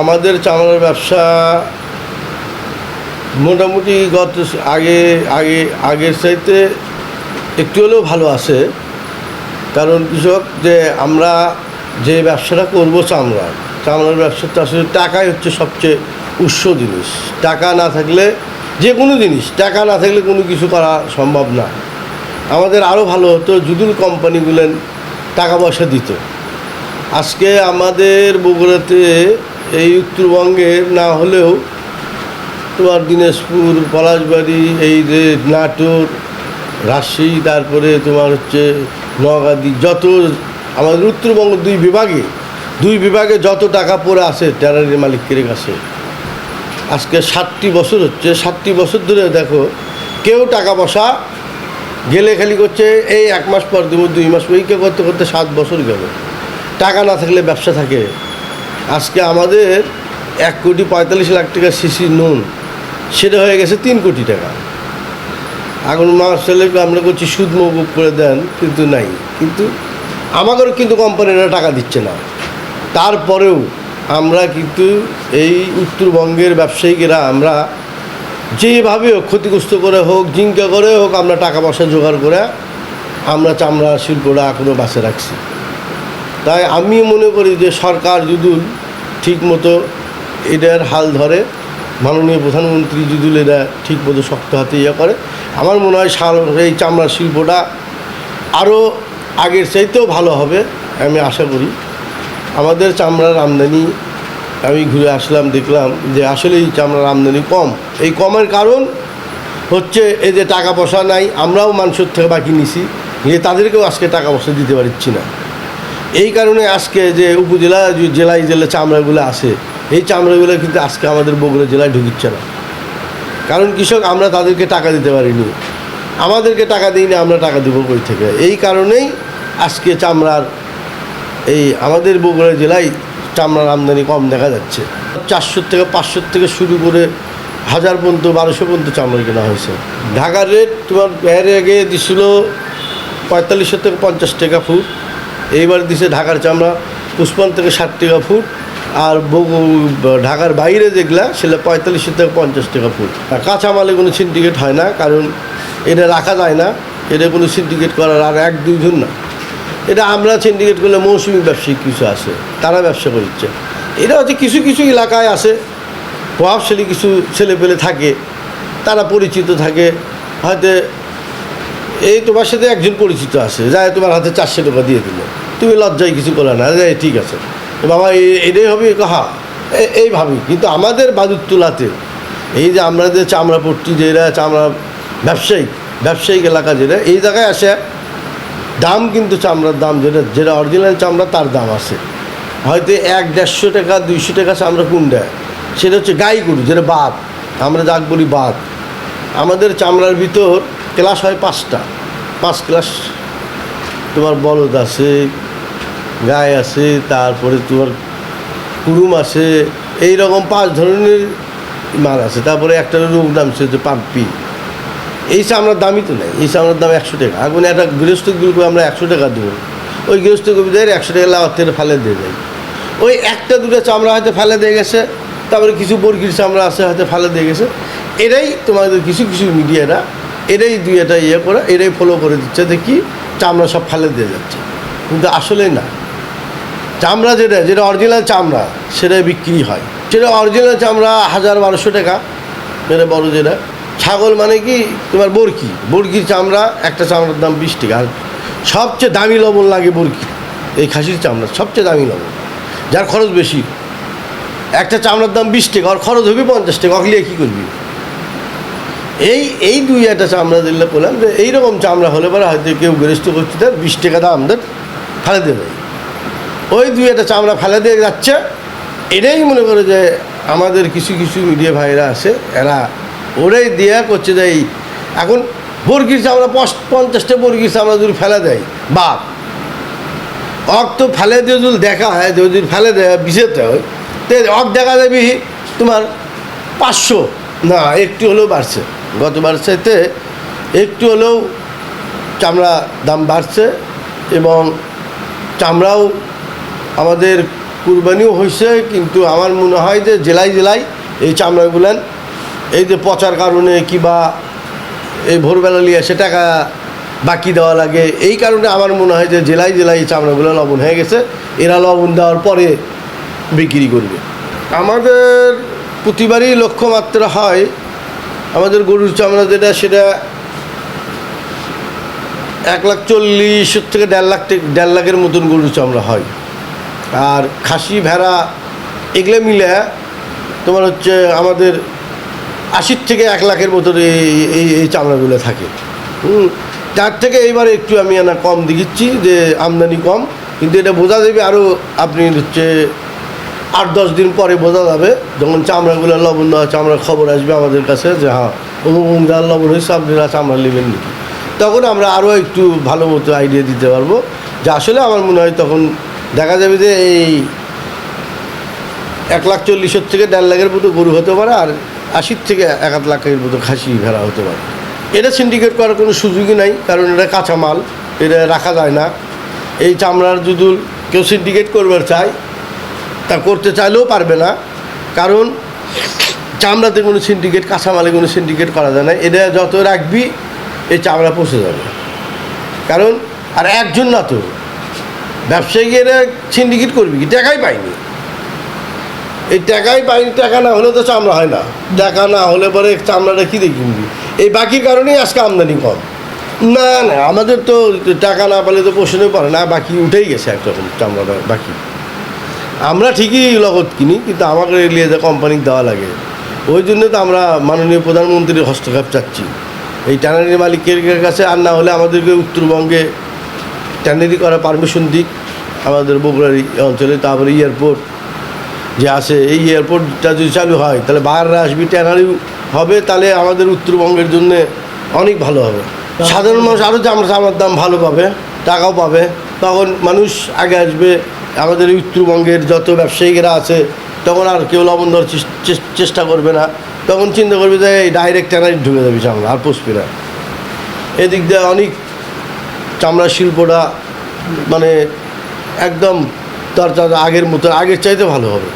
আমাদের চামড়ার ব্যবসা মোটামুটি গত আগে আগে, আগের চাইতে একটু হলেও ভালো আছে। কারণ কৃষক, যে আমরা যে ব্যবসাটা করব চামড়ার চামড়ার ব্যবসাটা আসলে টাকাই হচ্ছে সবচেয়ে উৎস জিনিস। টাকা না থাকলে যে কোনো জিনিস, টাকা না থাকলে কোনো কিছু করা সম্ভব না। আমাদের আরও ভালো হতো জুদুল কোম্পানিগুলো টাকা পয়সা দিত। আজকে আমাদের বগুড়াতে এই উত্তরবঙ্গে না হলেও তোমার দিনাজপুর, পলাশবাড়ি, এই যে নাটোর, রাজশাহী, তারপরে তোমার হচ্ছে নগাদি যত আমাদের উত্তরবঙ্গ দুই বিভাগে দুই বিভাগে যত টাকা পড়ে আসে ট্যারারির মালিকের কাছে। আজকে ষাটটি বছর হচ্ছে ষাটটি বছর ধরে দেখো, কেউ টাকা পয়সা গেলে খালি করছে, এই এক মাস পর দেবো, দুই মাস পর করতে করতে সাত বছর গেল। টাকা না থাকলে ব্যবসা থাকে। আজকে আমাদের এক কোটি পঁয়তাল্লিশ লাখ টাকা সিসি নুন, সেটা হয়ে গেছে তিন কোটি টাকা। আগুন মাস চলে আমরা করছি সুদ মৌকুব করে দেন, কিন্তু নাই। কিন্তু আমাদেরও কিন্তু কোম্পানিরা টাকা দিচ্ছে না। তারপরেও আমরা কিন্তু এই উত্তরবঙ্গের ব্যবসায়িকেরা, আমরা যেভাবে হোক ক্ষতিগ্রস্ত করে হোক, জিঙ্কা করে হোক, আমরা টাকা পয়সা জোগাড় করে আমরা চামড়া শিল্পটা এখনও বাঁচে রাখছি। তাই আমি মনে করি যে সরকার যদি ঠিক মতো এটার হাল ধরে, মাননীয় প্রধানমন্ত্রী যদি এটা ঠিক মতো শক্ত হাতে ইয়ে করে, আমার মনে হয় এই চামড়ার শিল্পটা আরও আগের চাইতেও ভালো হবে, আমি আশা করি। আমাদের চামড়ার আমদানি, আমি ঘুরে আসলাম, দেখলাম যে আসলে এই চামড়ার আমদানি কম। এই কমের কারণ হচ্ছে এই যে টাকা পয়সা নাই, আমরাও মানুষের থেকে বাকি নিছি, নিয়ে তাদেরকেও আজকে টাকা পয়সা দিতে পারছি না। এই কারণে আজকে যে উপজেলা জেলায় জেলা চামড়াগুলো আছে, এই চামড়াগুলো কিন্তু আজকে আমাদের বগুড়া জেলায় ঢুকিচ্ছে না। কারণ কৃষক, আমরা তাদেরকে টাকা দিতে পারিনি। আমাদেরকে টাকা দিইনি, আমরা টাকা দেবো কই থেকে? এই কারণেই আজকে চামড়ার এই আমাদের বগুড়া জেলায় চামড়ার আমদানি কম দেখা যাচ্ছে। চারশো থেকে পাঁচশো থেকে শুরু করে হাজার পর্যন্ত, বারোশো পর্যন্ত চামড়া কেনা হয়েছে। ঢাকার রেট তোমার এর আগে দিছিল পঁয়তাল্লিশশো থেকে পঞ্চাশ টাকা ফুট। এইবার দিছে ঢাকার চামড়া, পুষ্পন থেকে ষাট টাকা ফুট, আর ঢাকার বাইরে যেগুলা সেটা পঁয়তাল্লিশ থেকে পঞ্চাশ টাকা ফুট। আর কাঁচামালে কোনো সিন্ডিকেট হয় না, কারণ এটা রাখা যায় না, এটা কোনো সিন্ডিকেট করার আর এক দুইজন না। এটা আমরা সিন্ডিকেট করলে মৌসুমি ব্যবসায়ী কিছু আছে, তারা ব্যবসা করছে। এটা হচ্ছে কিছু কিছু এলাকায় আছে, প্রভাবশালী কিছু ছেলে পেলে থাকে, তারা পরিচিত থাকে, হয়তো এই তোমার সাথে একজন পরিচিত আছে, যায় তোমার হাতে চারশো টাকা দিয়ে দিল। তুমি লজ্জায় কিছু করলে না, যে ঠিক আছে। বাবা এটাই হবে কাহা এইভাবেই কিন্তু আমাদের বাদুর তোলাতে, এই যে আমরা যে চামড়া পট্টি যেটা চামড়া ব্যবসায়িক ব্যবসায়িক এলাকা যেটা, এই জায়গায় আসে, দাম কিন্তু চামড়ার দাম যেটা যেটা অরিজিনাল চামড়া, তার দাম আছে। হয়তো এক দেড়শো টাকা, দুইশো টাকা চামড়া কোন দেয়? সেটা হচ্ছে গাই গরু, যেটা বাদ। আমরা যাক বলি বাদ। আমাদের চামড়ার ভিতর ক্লাস হয় পাঁচটা। পাঁচ ক্লাস তোমার বলদ আছে গায়ে আছে, তারপরে তোমার কুরুম আছে এই রকম পাঁচ ধরনের মাল আছে। তারপরে একটা রোগ নামছে হচ্ছে পাম্পি। এই চামড়ার দামই তো নেই, এই চামড়ার দাম একশো টাকা। এখন একটা গৃহস্থ গ্রুপে আমরা একশো টাকা দেবো। ওই গৃহস্থ গ্রুপদের একশো টাকা লাভ থেকে ফেলে দিয়ে দেয়। ওই একটা দুটো চামড়া হয়তো ফেলে দিয়ে গেছে, তারপরে কিছু বর্গির চামড়া আছে, হয়তো ফেলে দিয়ে গেছে। এরাই তোমাদের কিছু কিছু মিডিয়ারা এরাই দুই একটা ইয়ে করে, এরাই ফলো করে দিচ্ছে, দেখি চামড়া সব ফেলে দিয়ে যাচ্ছে। কিন্তু আসলে না। চামড়া যেটা যেটা অরিজিনাল চামড়া, সেটাই বিক্রি হয়। সেটা অরিজিনাল চামড়া হাজার বারোশো টাকা যেটা বড় যেটা। ছাগল মানে কি, তোমার বরকি। বরকির চামড়া, একটা চামড়ার দাম বিশ টাকা। আর সবচেয়ে দামি লবণ লাগে বরকি। এই খাসির চামড়া, সবচেয়ে দামি লবণ। যার খরচ বেশি। একটা চামড়ার দাম বিশ টাকা আর খরচ হবে পঞ্চাশ টাকা। অকলিয়ে কী করবি? এই এই দুই একটা চামড়া দিলে বললাম যে এইরকম চামড়া হলে পরে হয়তো কেউ গৃহস্থ করতে তার বিশ টাকা দাম দেয় ফেলে দেবে। ওই দুই একটা চামড়া ফেলে দিয়ে যাচ্ছে। এটাই মনে করে যে আমাদের কিছু কিছু মিডিয়া ভাইরা আছে, এরা ওরাই দেয়া করছে যে এই, এখন বর্গির চামড়া পঞ্চাশটা বর্গির চামড়া যদি ফেলে দেয়, বাপ। অক তো ফেলে দিয়ে যদি দেখা হয় যদি ফেলে দেয় বিষেতে হয়, তো অক দেখা যাবি তোমার পাঁচশো, না, একটু হলেও বাড়ছে। গতবার চাইতে একটু হলেও চামড়া দাম বাড়ছে এবং চামড়াও আমাদের কুরবানিও হয়েছে, কিন্তু আমার মনে হয় যে জেলায় জেলায় এই চামড়াগুলান এই যে পচার কারণে কিবা এই ভোরবেলা নিয়ে এসে টাকা বাকি দেওয়া লাগে, এই কারণে আমার মনে হয় যে জেলায় জেলায় এই চামড়াগুলো লবণ হয়ে গেছে, এরা লবণ দেওয়ার পরে বিক্রি করবে। আমাদের প্রতিবারই লক্ষ্যমাত্রা হয় আমাদের গরুর চামড়া যেটা, সেটা এক লাখ চল্লিশ থেকে দেড় লাখ দেড় লাখের মতন গরুর চামড়া হয়। আর খাসি, ভেড়া, এগুলো মিলে তোমার হচ্ছে আমাদের আশির থেকে এক লাখের মতন এই এই চামড়াগুলো থাকে। তার থেকে এইবার একটু আমি না কম দেখিচ্ছি যে আমদানি কম, কিন্তু এটা বোঝা যাবে আরও আপনি হচ্ছে আট দশ দিন পরে বোঝা যাবে, যখন চামড়াগুলো লবণ দেওয়া, চামড়ার খবর আসবে আমাদের কাছে যে হ্যাঁ অমুক অমুক জায়গার লবণ হয়েছে আপনারা চামড়া নেবেন নাকি? তখন আমরা আরও একটু ভালো মতো আইডিয়া দিতে পারব। যে আসলে আমার মনে হয় তখন দেখা যাবে যে এই এক লাখ চল্লিশের থেকে দেড় লাখের মতো গরু হতে পারে আর আশির থেকে এক আধ লাখের মতো খাসি ভেড়া হতে পারে। এটা সিন্ডিকেট করার কোনো সুযোগই নাই, কারণ এটা কাঁচামাল, এটা রাখা যায় না। এই চামড়ার যদি কেউ সিন্ডিকেট করবার চায় তা করতে চাইলেও পারবে না। কারণ চামড়াতে কোনো সিন্ডিকেট কাঁচামালে কোনো সিন্ডিকেট করা যায় না। এটা যত রাখবি, এই চামড়া পচে যাবে। কারণ, আর একজন না তো। ব্যবসায়ী এরা সিন্ডিকেট করবি কি? টাকাই পাইনি এই টাকাই পাইনি টাকা না হলে তো চামড়া হয় না। টাকা না হলে পরে চামড়াটা কী কিনবি? এই বাকির কারণেই আজকে আমদানি কম। না না, আমাদের তো টাকা না পেলে তো পোষণে পারে না। বাকি উঠেই গেছে একরকম চামড়াটা, বাকি। আমরা ঠিকই লগত কিনি কিন্তু আমাকে নিয়ে যে কোম্পানি দেওয়া লাগে ওই জন্য তো আমরা মাননীয় প্রধানমন্ত্রীর হস্তক্ষেপ চাচ্ছি। এই ট্যানারি মালিকের কাছে আর না হলে আমাদেরকে উত্তরবঙ্গে ট্যানারি করার পারমিশন দিক আমাদের বগুড়ার অঞ্চলে তারপরে এয়ারপোর্ট যে আছে এই এয়ারপোর্টটা যদি চালু হয় তাহলে বাইরে আসবি ট্যানারি হবে তাহলে আমাদের উত্তরবঙ্গের জন্য অনেক ভালো হবে। সাধারণ মানুষ আরও চামড়া চামড়ার দাম ভালো পাবে টাকাও পাবে তখন মানুষ আগে আসবে, আমাদের উত্তরবঙ্গের যত ব্যবসায়ীরা আছে, তখন আর কেউ লবণ ধরার চেষ্টা করবে না। তখন চিন্তা করবে যে, এই ডাইরেক্ট ট্যানারি ঢুকে যাবে চামড়া, আর পুষবে না। এদিক দিয়ে অনেক চামড়া শিল্পটা মানে একদম তার আগের মতো, আগের চাইতে ভালো হবে।